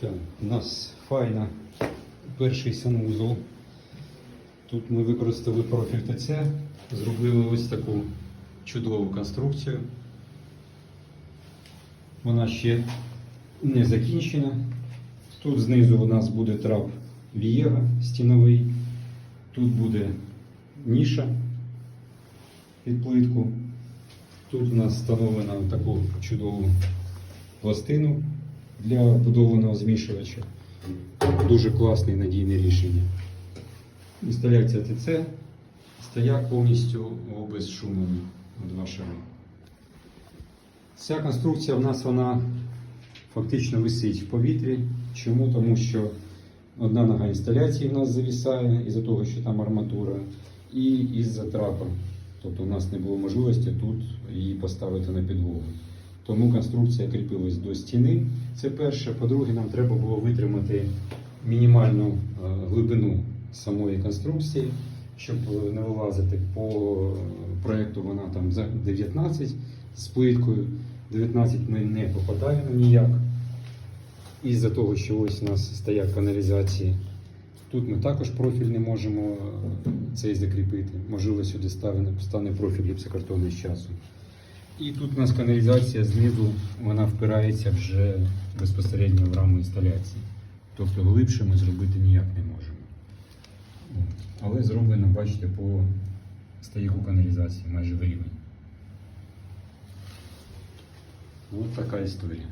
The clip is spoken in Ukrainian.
Так, у нас файна перший санвузол. Тут ми використали профіль ТЦ, зробили ось таку чудову конструкцію. Вона ще не закінчена. Тут знизу у нас буде трап Вієга стіновий. Тут буде ніша під плитку. Тут у нас встановлено таку чудову пластину для будованого змішувача. Дуже класне і надійне рішення. Інсталяція ТЦ, стояк повністю обезшумлений два шари. Ця конструкція в нас вона фактично висить в повітрі. Чому? Тому що одна нога інсталяції в нас завісає із-за того, що там арматура, і із-за трапа. Тобто у нас не було можливості тут її поставити на підлогу. Тому конструкція кріпилась до стіни. Це перше. По-друге, нам треба було витримати мінімальну е, глибину самої конструкції, щоб е, не вилазити по е, проєкту. Вона там за 19 з плиткою. 19 ми не попадаємо ніяк. Із-за того, що ось у нас стоять каналізації. Тут ми також профіль не можемо цей закріпити. Можливо, сюди стане, профіль гіпсокартону з часу. І тут у нас каналізація знизу вона впирається вже безпосередньо в раму інсталяції. Тобто глибше ми зробити ніяк не можемо. Але зроблено, бачите, по стояку каналізації майже в рівень. Ось така історія.